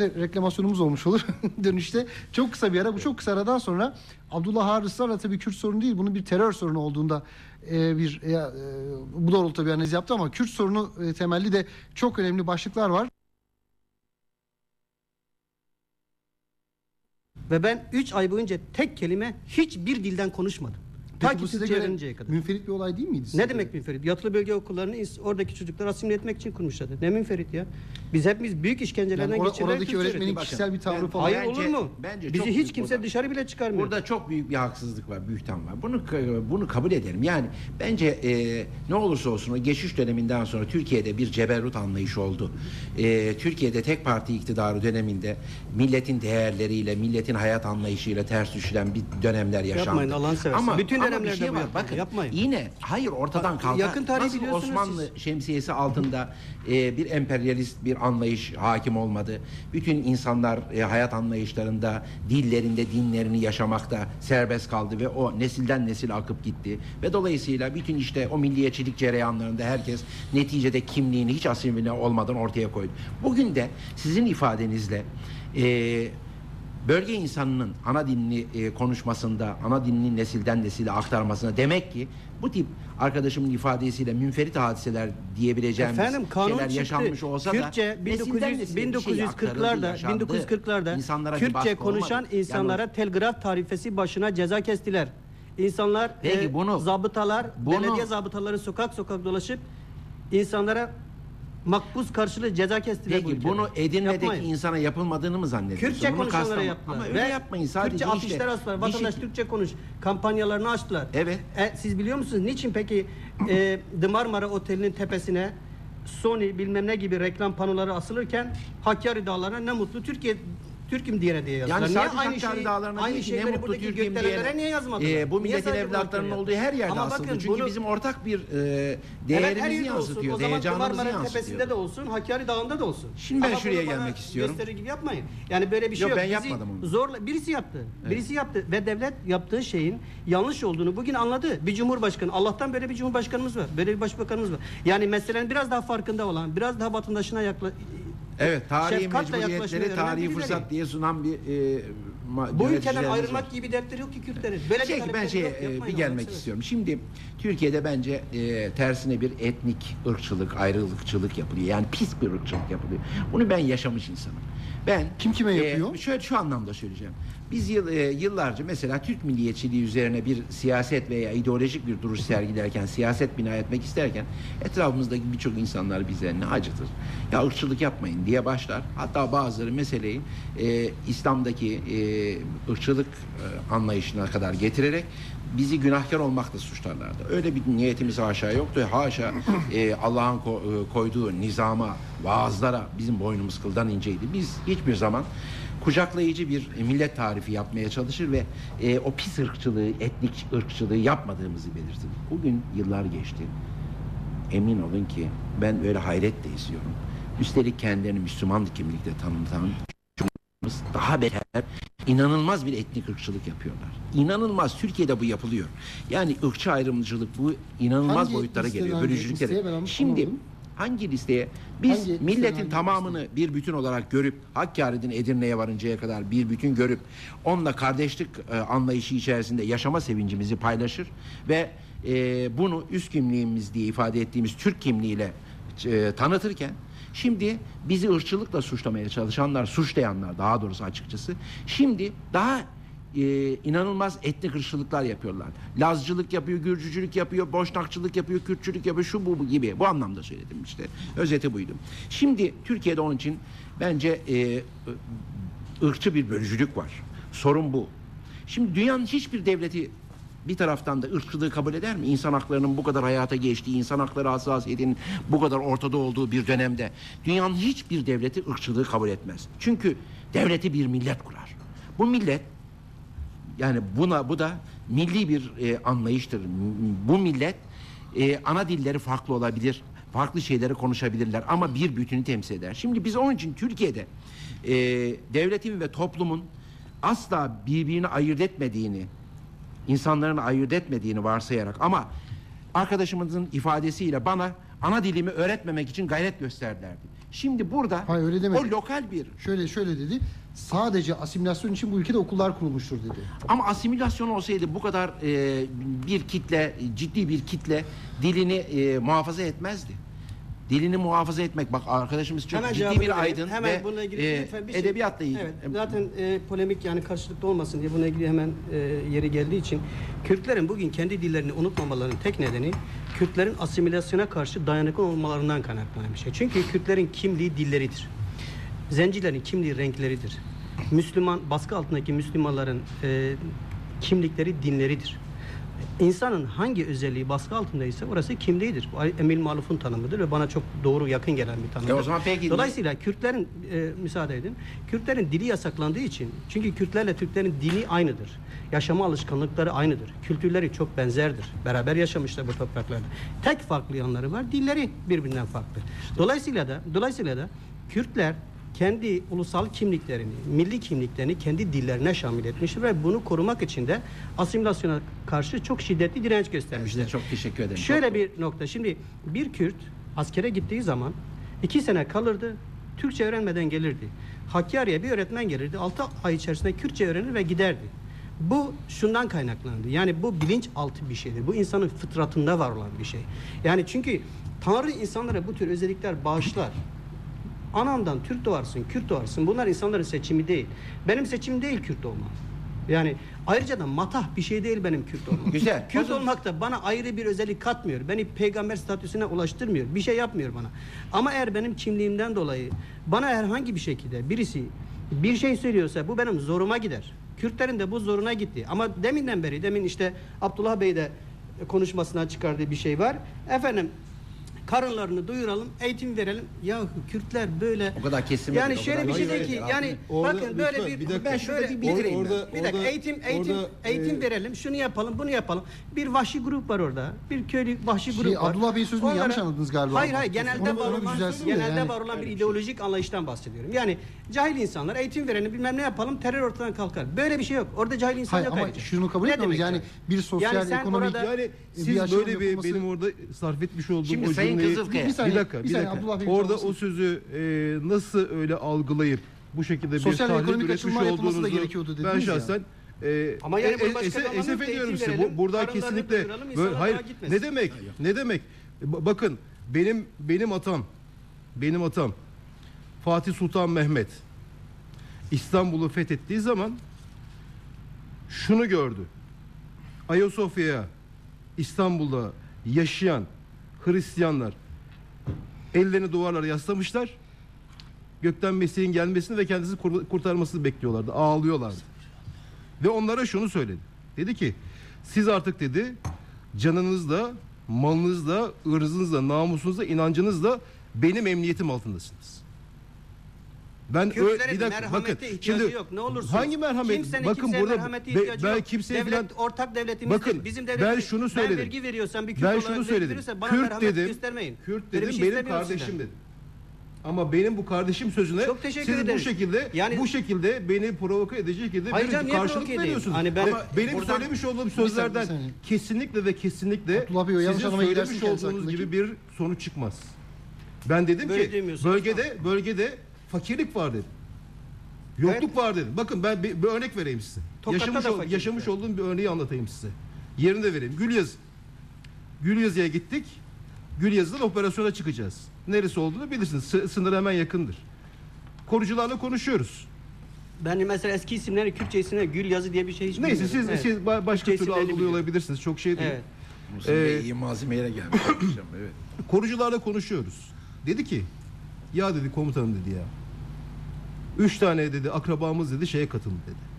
de reklamasyonumuz olmuş olur dönüşte. Çok kısa bir ara. Bu çok kısa aradan sonra Abdullah Ağar ısrarla tabii Kürt sorunu değil. Bunun bir terör sorunu olduğunda e, bir e, e, bu doğrultuda bir analiz yaptı ama Kürt sorunu e, temelli de çok önemli başlıklar var. Ve ben 3 ay boyunca tek kelime hiçbir dilden konuşmadım. Ta Peki ki bu size Türkçe göre kadar. münferit bir olay değil miydi? size Ne göre? demek münferit? Yatılı bölge okullarını ins- oradaki çocukları asimile etmek için kurmuşlardı. Ne münferit ya? Biz hepimiz büyük işkencelerden Yani or- geçirilerek oradaki Türkçe öğretmenin kişisel bir tavrı ben- falan. Hayır Bence- olur mu? bence Bizi hiç büyük kimse burada. dışarı bile çıkarmıyor. Burada çok büyük bir haksızlık var, büyüten var. Bunu bunu kabul edelim. Yani bence e, ne olursa olsun o geçiş döneminden sonra Türkiye'de bir ceberrut anlayışı oldu. E, Türkiye'de tek parti iktidarı döneminde milletin değerleriyle, milletin hayat anlayışıyla ters düşülen bir dönemler yaşandı. Yapmayın, Allah'ını seversen. Bütün ama bir dönemlerde şey bu var. yapıldı. Bakın Yapmayın. yine hayır ortadan kalkan. yakın tarihi biliyorsunuz Osmanlı siz. şemsiyesi altında e, bir emperyalist bir anlayış hakim olmadı. Bütün insanlar e, hayat anlayışlarında, dillerinde, dinlerini yaşamakta serbest kaldı ve o nesilden nesil akıp gitti. Ve dolayısıyla bütün işte o milliyetçilik cereyanlarında herkes neticede kimliğini hiç asimile olmadan ortaya koydu. Bugün de sizin ifadenizle e, bölge insanının ana dilini e, konuşmasında, ana dilini nesilden nesile aktarmasına demek ki bu tip arkadaşımın ifadesiyle münferit hadiseler diyebileceğimiz Efendim kanun şeyler çıktı. yaşanmış olsa Kürtçe da nesilden 1900, nesile bir şey aktarıldı, 1940'larda yaşandı. 1940'larda İnsanlara bir Kürtçe konuşan olmadı. insanlara Yani telgraf tarifesi başına ceza kestiler. İnsanlar Peki e, bunu- zabıtalar, bunu- belediye zabıtaları sokak sokak dolaşıp insanlara makbuz karşılığı ceza kestiler bu Peki ülkede. bunu Edirne'deki Yapmayın. insana yapılmadığını mı zannediyorsun? Kürtçe Bunu konuşanlara kastam- yaptılar. Ama öyle Ve yapmayın sadece Türkçe işte. afişler astılar. Vatandaş şey- Türkçe konuş. Kampanyalarını açtılar. Evet. E, siz biliyor musunuz niçin peki e, The Marmara Oteli'nin tepesine Sony bilmem ne gibi reklam panoları asılırken Hakkari Dağları'na ne mutlu Türkiye Türk'üm diye diye yazdılar. Yani Niye sadece aynı şeyi, Dağları'na aynı değil şeyleri mutlu buradaki Türk'üm diyene, niye yazmadılar? e, bu milletin evlatlarının olduğu her yerde Ama asıldı. bakın Çünkü bunu- bizim ortak bir e, Evet, her değerimizi yerde olsun. yansıtıyor. O zaman Marmara yansıtıyor. Tepesi'nde de olsun, Hakkari Dağı'nda da olsun. Şimdi ben Ama şuraya gelmek istiyorum. Gösteri gibi yapmayın. Yani böyle bir şey Yok, yok. ben yapmadım onu. Zorla birisi yaptı. Birisi yaptı ve devlet yaptığı şeyin yanlış olduğunu bugün anladı. Bir cumhurbaşkanı, Allah'tan böyle bir cumhurbaşkanımız var. Böyle bir başbakanımız var. Yani meselenin biraz daha farkında olan, biraz daha vatandaşına yakla Evet, tarihi şefkatle mecburiyetleri tarihi fırsat diye sunan bir e, ma- Bu ülkeden yöneticilerimiz ayrılmak gibi bir dertleri yok ki Kürtlerin. Böyle bir Şey, ben talepleri şeye yok. e, Yapmayın bir Allah'ını gelmek seversen. istiyorum. Şimdi Türkiye'de bence e, tersine bir etnik ırkçılık, ayrılıkçılık yapılıyor. Yani pis bir ırkçılık yapılıyor. Bunu ben yaşamış insanım. Ben Kim kime e, yapıyor? şöyle şu anlamda söyleyeceğim. Biz yıl, e, yıllarca mesela Türk milliyetçiliği üzerine bir siyaset veya ideolojik bir duruş sergilerken, siyaset bina etmek isterken etrafımızdaki birçok insanlar bize ne acıtır. Ya ırkçılık yapmayın diye başlar. Hatta bazıları meseleyi e, İslam'daki e, ırkçılık e, anlayışına kadar getirerek bizi günahkar olmakla suçlarlardı. Öyle bir niyetimiz haşa yoktu. Haşa e, Allah'ın ko- e, koyduğu nizama, vaazlara bizim boynumuz kıldan inceydi. Biz hiçbir zaman kucaklayıcı bir e, millet tarifi yapmaya çalışır ve e, o pis ırkçılığı, etnik ırkçılığı yapmadığımızı belirtirdik. Bugün yıllar geçti. Emin olun ki ben öyle hayretle izliyorum. Üstelik kendilerini Müslüman kimlikle tanımlayan daha beter inanılmaz bir etnik ırkçılık yapıyorlar. İnanılmaz Türkiye'de bu yapılıyor. Yani ırkçı ayrımcılık bu inanılmaz Hangi boyutlara geliyor. Bölücülüklere. Şimdi anlamadım. Hangi listeye? Biz Hangi milletin hangi tamamını bir bütün olarak görüp Hakkari'den Edirne'ye varıncaya kadar bir bütün görüp onunla kardeşlik e, anlayışı içerisinde yaşama sevincimizi paylaşır ve e, bunu üst kimliğimiz diye ifade ettiğimiz Türk kimliğiyle e, tanıtırken şimdi bizi ırkçılıkla suçlamaya çalışanlar, suçlayanlar daha doğrusu açıkçası şimdi daha e, inanılmaz etnik ırkçılıklar yapıyorlar. Lazcılık yapıyor, Gürcücülük yapıyor, Boşnakçılık yapıyor, Kürtçülük yapıyor, şu bu, bu gibi. Bu anlamda söyledim işte. Özeti buydu. Şimdi Türkiye'de onun için bence e, ırkçı bir bölücülük var. Sorun bu. Şimdi dünyanın hiçbir devleti bir taraftan da ırkçılığı kabul eder mi? İnsan haklarının bu kadar hayata geçtiği, insan hakları hassasiyetinin bu kadar ortada olduğu bir dönemde dünyanın hiçbir devleti ırkçılığı kabul etmez. Çünkü devleti bir millet kurar. Bu millet yani buna bu da milli bir e, anlayıştır. Bu millet e, ana dilleri farklı olabilir. Farklı şeyleri konuşabilirler ama bir bütünü temsil eder. Şimdi biz onun için Türkiye'de e, devletin ve toplumun asla birbirini ayırt etmediğini, insanların ayırt etmediğini varsayarak ama arkadaşımızın ifadesiyle bana ana dilimi öğretmemek için gayret gösterdilerdi. Şimdi burada Hayır, öyle demedi. o lokal bir Şöyle şöyle dedi. Sadece asimilasyon için bu ülkede okullar kurulmuştur dedi. Ama asimilasyon olsaydı bu kadar e, bir kitle, ciddi bir kitle dilini e, muhafaza etmezdi. Dilini muhafaza etmek, bak arkadaşımız çok ciddi cevabını bir vereyim. aydın hemen ve bununla ilgili e, lütfen bir şey- edebiyatla ilgili. Evet, zaten e, polemik yani karşılıklı olmasın diye bununla ilgili hemen e, yeri geldiği için Kürtlerin bugün kendi dillerini unutmamalarının tek nedeni Kürtlerin asimilasyona karşı dayanıklı olmalarından kaynaklanan bir şey. Çünkü Kürtlerin kimliği dilleridir. Zencilerin kimliği renkleridir. Müslüman baskı altındaki Müslümanların e, kimlikleri dinleridir. İnsanın hangi özelliği baskı altındaysa orası kimliğidir. Bu Emil Maluf'un tanımıdır ve bana çok doğru yakın gelen bir tanımdır. E o zaman peki- Dolayısıyla Kürtlerin e, müsaade edin. Kürtlerin dili yasaklandığı için çünkü Kürtlerle Türklerin dini aynıdır. Yaşama alışkanlıkları aynıdır. Kültürleri çok benzerdir. Beraber yaşamışlar bu topraklarda. Tek farklı yanları var. Dilleri birbirinden farklı. Dolayısıyla da dolayısıyla da Kürtler kendi ulusal kimliklerini, milli kimliklerini kendi dillerine şamil etmiştir ve bunu korumak için de asimilasyona karşı çok şiddetli direnç göstermişler. Size çok teşekkür ederim. Şöyle bir nokta. Şimdi bir Kürt askere gittiği zaman iki sene kalırdı. Türkçe öğrenmeden gelirdi. Hakkari'ye bir öğretmen gelirdi. Altı ay içerisinde Kürtçe öğrenir ve giderdi. Bu şundan kaynaklandı. Yani bu bilinç altı bir şeydir. Bu insanın fıtratında var olan bir şey. Yani çünkü Tanrı insanlara bu tür özellikler bağışlar. Anandan Türk doğarsın, Kürt doğarsın. Bunlar insanların seçimi değil. Benim seçimim değil Kürt doğmam. Yani ayrıca da matah bir şey değil benim Kürt olmam. Güzel. Kürt olmak da bana ayrı bir özellik katmıyor. Beni peygamber statüsüne ulaştırmıyor. Bir şey yapmıyor bana. Ama eğer benim kimliğimden dolayı bana herhangi bir şekilde birisi bir şey söylüyorsa bu benim zoruma gider. Kürtlerin de bu zoruna gitti. Ama deminden beri, demin işte Abdullah Bey de konuşmasından çıkardığı bir şey var. Efendim karınlarını duyuralım, eğitim verelim. Ya Kürtler böyle O kadar kesin Yani şöyle kadar bir şey değil. ki Hayır, yani Orada bakın böyle lütfen, bir, bir dakika. ben şöyle bir bitireyim Orada- ben. bir dakika orada- eğitim eğitim orada, eğitim e, verelim. Şunu yapalım, bunu yapalım. Bir vahşi grup var orada. Bir köylü vahşi Şey, grup var. Abdullah Bey'in sözünü Onlara- yanlış anladınız galiba. Hayır hayır genelde var olan genelde yani. var olan bir ideolojik anlayıştan bahsediyorum. Yani cahil insanlar eğitim verelim bilmem ne yapalım terör ortadan kalkar. Böyle bir şey yok. Orada cahil insan Hayır yok ama ayrıca. şunu kabul Ne etmiyoruz. demek Yani bir sosyal, ekonomik orada- Yani bir siz böyle bir benim orada sarf etmiş olduğum Şimdi o Sayın cümleyi Kızılkaya- Bir saniye, bir dakika, bir bir saniye, dakika. Abdullah Bey Orada o sözü e, nasıl öyle algılayıp bu şekilde bir Sosyal ekonomik üretmiş açılımlar yapılması da olduğunuzu gerekiyordu ben dediniz ya. şahsen e, Ama yani e, esef- alalım, esef ediyorum size. Bu, burada kesinlikle böyle, hayır ne demek? Ne demek? Ba- Bakın benim benim atam benim atam Fatih Sultan Mehmet İstanbul'u fethettiği zaman şunu gördü. Ayasofya'ya İstanbul'da yaşayan Hristiyanlar ellerini duvarlara yaslamışlar. Gökten Mesih'in gelmesini ve kendisini kur- kurtarmasını bekliyorlardı. Ağlıyorlardı. Ve onlara şunu söyledi. Dedi ki siz artık dedi canınızla, malınızla, ırzınızla, namusunuzla, inancınızla benim emniyetim altındasınız. Ben ö- bir dakika bakın şimdi yok. Ne olursunuz. hangi merhamet? Kimsenin bakın kimseye burada merhamete be- ihtiyacı ben kimseye Devlet, falan ortak devletimiz Bakın, bizim ben devletimiz. şunu söyledim. Ben vergi veriyorsam bir Kürt ben şunu söyledim. bana Kürt merhamet dedim. göstermeyin. Kürt dedim şey benim kardeşim sizden. dedim. Ama benim bu kardeşim sözüne Çok teşekkür siz bu ederim. şekilde Yani- bu şekilde beni provoke edecek şekilde Hayır bir karşılık veriyorsunuz. Hani ben- Ama benim buradan- söylemiş olduğum Bir saniye, sözlerden bir saniye. kesinlikle ve kesinlikle Bey, sizin söylemiş olduğunuz gibi bir sonuç çıkmaz. Ben dedim Böyle ki bölgede bölgede fakirlik var dedim. Yokluk var dedim. Bakın ben bir, bir örnek vereyim size. Tokat'ta yaşamış yaşamış olduğum bir örneği anlatayım size. Yerinde vereyim. Gülyazı. Gülyazı'ya gittik. Gülyazı'dan operasyona çıkacağız. Neresi olduğunu bilirsiniz. Sı- sınır hemen yakındır. Korucularla konuşuyoruz. Ben mesela eski isimleri Kürtçe isimleri Gül Yazı diye bir şey hiç Neyse siz. Evet. siz ba- başka Kürtçe türlü algılıyor biliyorum. olabilirsiniz. Çok şey değil. Evet. Bey Ee, iyi malzemeyle gelmiş. akşam, evet. Korucularla konuşuyoruz. Dedi ki ya dedi komutanım dedi ya. Üç tane dedi akrabamız dedi şeye katıldı dedi.